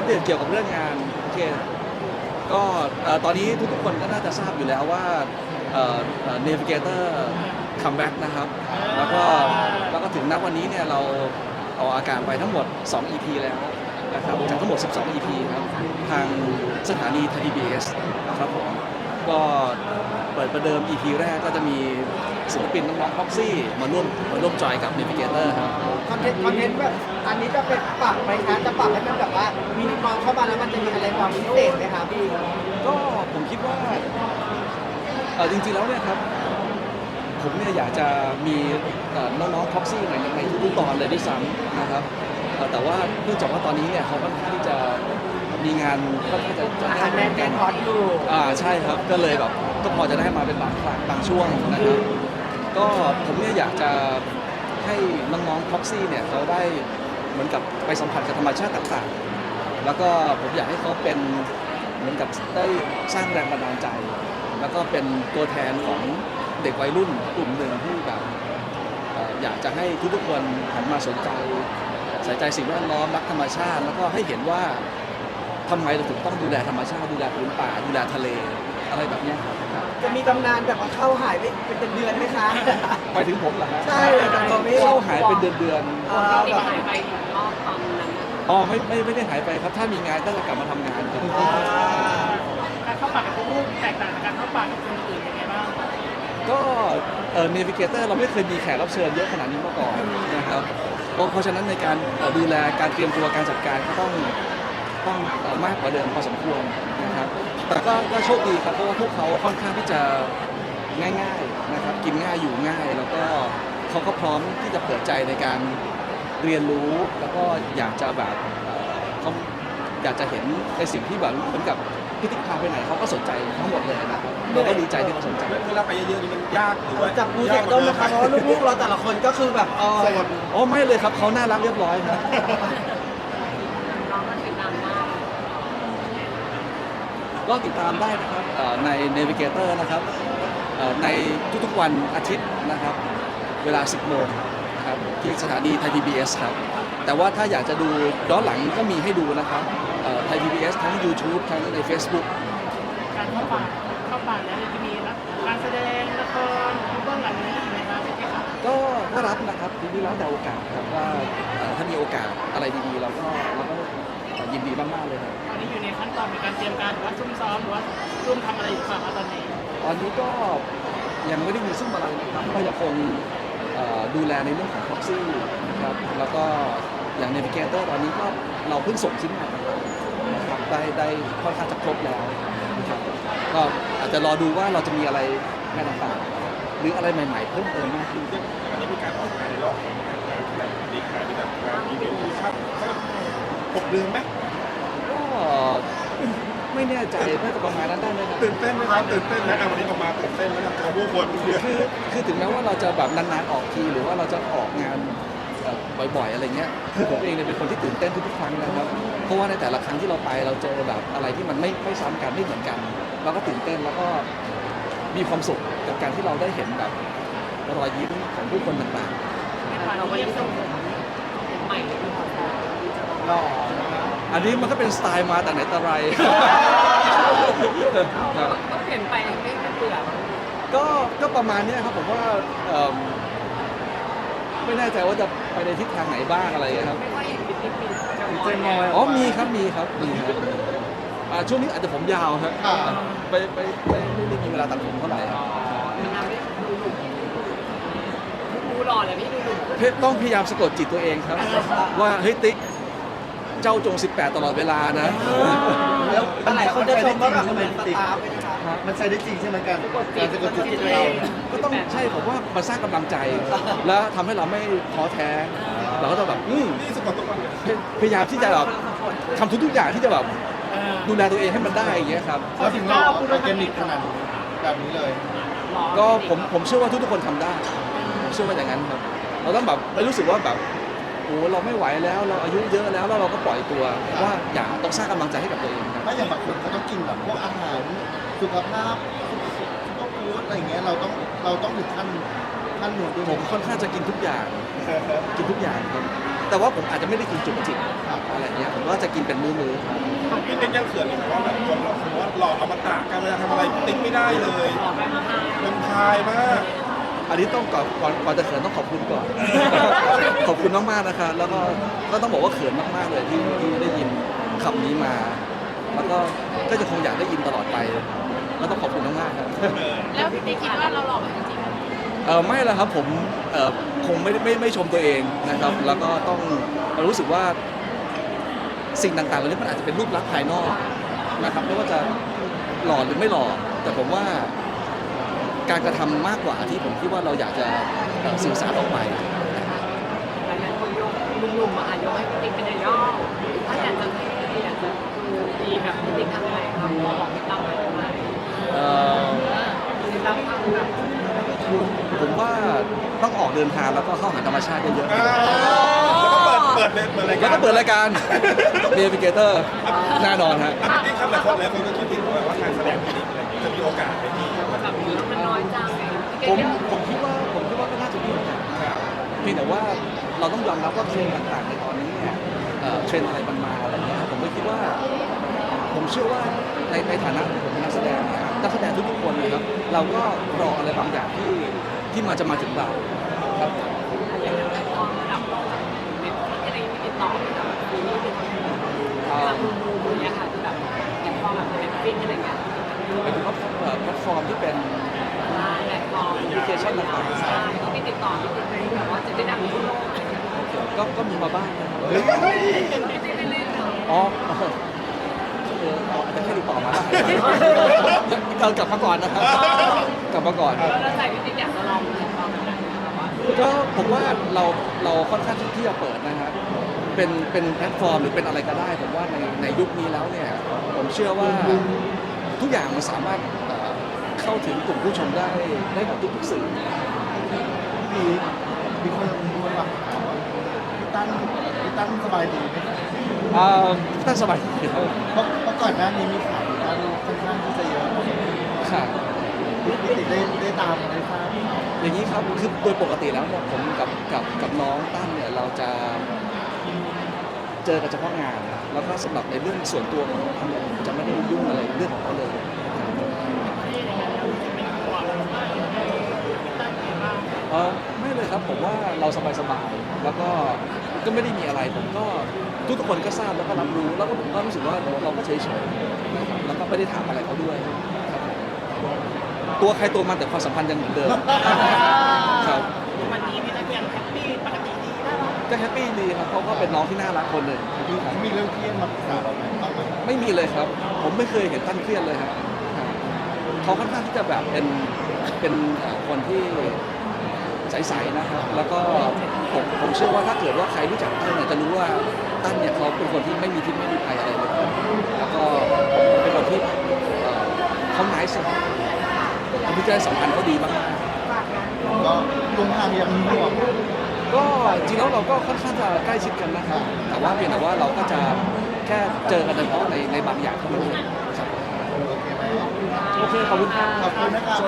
อัปเดตเกี่ยวกับเรื่องงานโอเคก็ตอนนี้ทุกๆคนก็น่าจะทราบอยู่แล้วว่าเอ่อเอ่อ Navigator comeback นะครับ แล้วก็แล้วก็ถึงนับวันนี้เนี่ยเราเอาอากาศไปทั้งหมด 2 EP แล้วนะครับจากทั้งหมด 12 EP ครับ ทางสถานีไทย PBS ครับผมก็เปิดประเดิม EP แรกก็จะมี ศิลปินน้องๆพ็อกซี่มาร่วมมาร่วมจอยกับ Navigator ครับ คอนเทนต์คอนเทนต์แบบอันนี้จะเป็นปรับไหมคะจะปรับให้มันแบบว่ามีน้องๆเข้ามาแล้วมันจะมีอะไรความพิเศษไหมคะพี่ก็ผมคิดว่าเออจริงๆแล้วเนี่ยครับ ผมเนี่ยอยากจะมีเอ่อน้องๆพ็อกซี่ในในทุกๆตอนเลยด้วยซ้ำนะครับเอ่อแต่ว่าเนื่องจากว่าตอนนี้เนี่ยเขาค่อนข้างที่จะมีงานค่อนข้างจะจะอาหารแมนแมนฮอตอยู่อ่าใช่ครับก็เลยแบบก็พอจะได้มาเป็นบางครั้งบางช่วงนะครับ ก็ผมเนี่ยอยากจะให้น้องๆพ็อกซี่เนี่ยเขาได้เหมือนกับไปสัมผัสกับธรรมชาติต่างๆ แล้วก็ผมอยากให้เขาเป็นเหมือนกับได้สร้างแรงบันดาลใจ แล้วก็เป็นตัวแทนของเด็กวัยรุ่นกลุ่มหนึ่งที่แบบอยากจะให้ทุกๆคนหันมาสนใจใส่ใจสิ่งแวดล้อมรักธรรมชาติ แล้วก็ให้เห็นว่าทำไมเราถึงต้องดูแลธรรมชาติดูแลพื้นป่าดูแลทะเลอะไรแบบนี้ครับ จะมีตำนานแบบว่าเข้าหายไปเป็นเดือนๆไหมคะไปถึงผมเหรอฮะใช่แต่ตัวไม่เข้าหายเป็นเดือนเอ่อติแบดบหายไปถึงรอบตอนนั้นๆอ๋อไม่ไม่ไม่ได้หายไปครับ ถ้ามีงานก็จะกลับมาทำงานครับอ่าการเข้าปากกับพวกลูกแตกต่างจากการเข้าปากกับคนอื่นยังไงบ้างก็เอ่อ Navigator เราไม่เคยมีแขกรับเชิญเยอะขนาดนี้มาก่อนนะครับเพราะเพราะฉะนั้นในการเอ่อดูแลการเตรียมตัวการจัดการก็ต้อง ต้องเอ่อมากกว่าเดิมพอสมควรนะครับ แต่ก็ก็โชคดีครับเพราะว่าพวกเขาค่อนข้างที่จะง่ายๆนะครับ กินง่ายอยู่ง่าย แล้วก็เขาก็พร้อมที่จะเปิดใจในการเรียนรู้แล้วก็อยากจะแบบเอ่อเขาอยากจะเห็นในสิ่งที่แบบเหมือนกับพิธีพาไปไหนเขาก็สนใจทั้งหมดเลยนะครับเราก็ดีใจที่เขาสนใจเวลาไปเยอะๆนี่มันยากหรือว่าจับมือเด็กต้นนะคะเพราะว่าลูกๆเราแต่ละคนก็คือแบบเอออ๋อไม่เลยครับเขาน่ารักเรียบร้อยครับ น้องก็ติดตามมาก ก็ติดตามได้นะครับเอ่อใน Navigator นะครับเอ่อในทุกๆวันอาทิตย์นะครับ เวลา 10 โมงนะครับที่สถานีไทย PBS ครับ แต่ว่าถ้าอยากจะดูย้อนหลังก็มีให้ดูนะครับไทย PBS ทั้ง YouTube ทั้งใน Facebook การเข้าปากเข้าปากแล้วจะมีการแสดงละครเบื้องหลังนี้ยังไงบ้างพี่คะก็ก็รับนะครับทีนี้แล้วแต่โอกาสครับว่าเอ่อถ้ามีโอกาสอะไรดีๆเราก็เราก็ ยินดีมากๆเลยครับตอนนี้อยู่ในขั้นตอนในการเตรียมการหรือว่าซุ่มซ้อมหรือว่าร่วมทำอะไรอยู่ครับตอนนี้ตอนนี้ก็ยังไม่ได้มีซึ่งอะไรนะครับก็ยังคงเอ่อดูแลในเรื่องของ proxy นะครับแล้วก็อย่าง Navigator ตอนนี้ก็เราเพิ่งส่งชิ้นงานนะครับได้ได้ค่อนข้างจะครบแล้วนะครับก็อาจจะรอดูว่าเราจะมีอะไรงานต่างๆหรืออะไรใหม่ๆเพิ่มเติมมากขึ้นอันนี้มีการออกงานในรอบของงานแบบดีขายแบบงานอีเวนต์ที่ชัดสัก หกเดือนไหมก็ไม่แน่ใจน่าจะประมาณนั้นได้ไหมครับ ตื่นเต้นไหมครับตื่นเต้นนะวันนี้ออกมาตื่นเต้นไหมครับตัวผู้คนเยอะคือคือถึงแม้ว่าเราจะแบบนานๆออกทีหรือว่าเราจะออกงานเอ่อบ่อยๆอะไรเงี้ยคือผมเองเนี่ยเป็นคนที่ตื่นเต้นทุกๆครั้งนะครับ เพราะว่าในแต่ละครั้งที่เราไปเราเจอแบบอะไรที่มันไม่ไม่ซ้ำกันไม่เหมือนกันเราก็ตื่นเต้นแล้วก็มีความสุขกับการที่เราได้เห็นแบบรอยยิ้มของผู้คนต่างเราไม่ได้ส่งใหม่เลย หล่อๆอันนี้มันก็เป็นสไตล์มาแต่ไหนแต่ไรครับ ก็เปลี่ยนไปไม่ไม่เบื่อก็ก็ประมาณเนี้ยครับผมว่าเอิ่มไม่แน่ใจว่าจะไปในทิศทางไหนบ้างอะไรอย่างเงี้ยครับ ไม่ค่อยเห็นบิ๊กบิ๊กจะมเจมอยอ๋อมีครับมีครับมีครับอ่าช่วงนี้อาจจะผมยาวครับไปไปไปไม่ได้มีเวลาตัดผมเท่าไหร่ครับมันทำให้ดูหนุ่มดูหล่อเลยพี่ดูหนุ่ม เพต้องพยายามสะกดจิตตัวเองครับ ว่าเฮ้ยติ๊ก เจ้าจง 18 ตลอดเวลานะ แล้วหลายคนจะชมว่าแบบเหมือนสตาร์ฟเลยนะคะมันใช้ได้จริงใช่ไหมการจิตสะกดจิตตัวเองก็ต้องใช่ผมว่ามันสร้างกำลังใจ แล้วทำให้เราไม่ท้อแท้ เราก็ต้องแบบอืมนี่สะกดทุกวันเลยพยายามที่จะแบบทำทุกๆอย่างที่จะแบบดูแลตัวเองให้มันได้อย่างเงี้ยครับเราถึงเราออร์แกนิกขนาดนี้แบบนี้เลย ก็ผมผมเชื่อว่าทุกๆคนทำได้ผมเชื่อว่าอย่างนั้นครับ เราต้องแบบไม่รู้สึกว่าแบบโอ้เราไม่ไหวแล้ว เราอายุเยอะแล้วแล้วเราก็ปล่อยตัวว่าอย่าต้องสร้างกำลังใจให้กับตัวเองครับ ไม่อย่างบางคนเขาต้องกินแบบพวกอาหารสุขภาพซุปเปอร์ฟู้ดอะไรอย่างเงี้ยเราต้องเราต้องถึงขั้นขั้นหนวดด้วยผมค่อนข้างจะกินทุกอย่าง กินทุกอย่างครับ แต่ว่าผมอาจจะไม่ได้กินจุกจิกอะไรเงี้ยผมก็จะกินเป็นมื้อๆครับ พี่ติ๊กยังเขินอยู่ไหมว่าแบบคนเราคือว่าหล่ออมตะการเวลาทำอะไรพี่ติ๊กไม่ได้เลยเป็นพายมาก อันนี้ต้องก่อนก่อนก่อนจะเขินต้องขอบคุณก่อน ขอบคุณมากๆนะคะ แล้วก็ก็ต้องบอกว่าเขินมากๆเลยที่ที่ได้ยินคำนี้มา แล้วก็ก็จะคงอยากได้ยินตลอดไป แล้วต้องขอบคุณมากๆครับ แล้วพี่ติ๊กคิดว่าเราหล่อไหมจริงๆเออไม่ละครับผมเออคงไม่ได้ไม่ไม่ชมตัวเองนะครับ แล้วก็ต้องรู้สึกว่าสิ่งต่างๆเหล่านี้มันอาจจะเป็นรูปลักษณ์ภายนอกนะครับไม่ว่าจะหล่อหรือไม่หล่อแต่ผมว่า การกระทำมากกว่าที่ผมคิดว่าเราอยากจะเอ่อสื่อสารออกไปหลายๆคนยกหนุ่มๆมาอะยกให้พี่ติ๊กเป็นไอดอลถ้าอยากจะให้อยากจะดูดีแบบพี่ติ๊กทำยังไงครับบอกเคล็ดลับหน่อยได้ไหมเอ่อเคล็ดลับทำแบบผมว่าต้องออกเดินทางแล้วก็เข้าหาธรรมชาติเยอะอ่าแล้วก็เปิดเปิดเลยเปิดรายๆการแล้วก็เปิดรายการเนวิเกเตอร์แน่นอนฮะอะพี่ติ๊กครับหลายคนหลายคนก็คิดถึงว่าว่างานแสดงพี่ติ๊กอะไรอย่างเงี้ยจะมีโอกาสไหมพี่ แบบนี้มันน้อยจังไง ผมผมคิดว่าผมคิดว่าก็น่าจะมีโอกาสเพียงแต่ว่าเราต้องยอมรับว่าเทรนด์ต่างๆในตอนนี้เนี่ยเอ่อเทรนด์อะไรมันมาอะไรเงี้ยผมก็คิดว่า ผมเชื่อว่าในในฐานะที่ผมเป็นนักแสดงเนี่ยนักแสดงทุกๆคนนะครับเราก็รออะไรบางอย่างที่ที่มันจะมาถึงเรา มีมาบ้างนะครับพี่ติ๊กไม่เล่นเหรออ๋อเออเอาอาจจะแค่ติดต่อมาเรากลับมาก่อนนะครับกลับมาก่อนแล้วใจพี่ติ๊กอยากจะลองแพลตฟอร์มแบบไหนแบบว่าก็ผมว่าเราเราค่อนข้างที่จะเปิดนะฮะเป็นเป็นแพลตฟอร์มหรือเป็นอะไรก็ได้ผมว่าในในยุคนี้แล้วเนี่ยผมเชื่อว่าทุกอย่างมันสามารถเอ่อเข้าถึงกลุ่มผู้ชมได้ได้หมดทุกๆสื่อ มีมีคนมีคนฝากถามว่าพี่ ตั้นพี่ตั้นสบายดีไหมอ่าท่านสบายดีครับเพราะเพราะก่อนหน้านี้มีข่าวพี่ตั้นค่อนข้างที่จะเยอะค่ะพี่ติ๊กได้ได้ตามได้ทราบข่าวอย่างนี้ครับคือโดยปกติแล้วเนี่ยผมกับกับกับน้องตั้นเนี่ยเราจะเจอกันเฉพาะงาน แล้วก็สำหรับในเรื่องส่วนตัวของน้องตั้นเนี่ยผมจะไม่ได้ยุ่งอะไรเรื่องของเขาเลยเออไม่เลยครับผมว่าเราสบายๆแล้วก็ ก็ไม่ได้มีอะไรผมก็ทุกๆคนก็ทราบแล้วก็รับรู้ แล้วก็ผมก็รู้สึกว่าเราก็เฉยๆนะครับแล้วก็ไม่ได้ถามอะไรเขาด้วยครับตัวใครตัวมันแต่ความสัมพันธ์ยังเหมือนเดิมครับวันนี้พี่ตะเกียงแฮปปี้ปกติดีน่ารักก็แฮปปี้ดีครับเขาก็เป็นน้องที่น่ารักคนหนึ่งมีมีเรื่องเครียดมาปรึกษาเราไหมบ้างไหมไม่มีเลยครับ ผมไม่เคยเห็นท่านเครียดเลยครับเขาค่อนข้างที่จะแบบเป็นเป็นเอ่อคนที่ ใสๆนะครับ แล้วก็ผมผมเชื่อว่าถ้าเกิดว่าใครรู้จักตั้นเนี่ยจะรู้ว่าตั้นเนี่ยเขาเป็นคนที่ไม่มีทิศไม่มีภัยอะไรเลยแล้วก็เป็นคนที่เอ่อเขาไนส์คอมพิวเตอร์สัมพันธ์เขาดีมากก็ลุงทางยังห่วงๆก็จริงแล้วเราก็ค่อนข้างจะใกล้ชิดกันนะครับแต่ว่าเพียงแต่ว่าเราก็จะแค่เจอกันเฉพาะในในบางอย่างเท่านั้นเองครับโอเคไหมโอเคขอบคุณครับขอบคุณนะครับ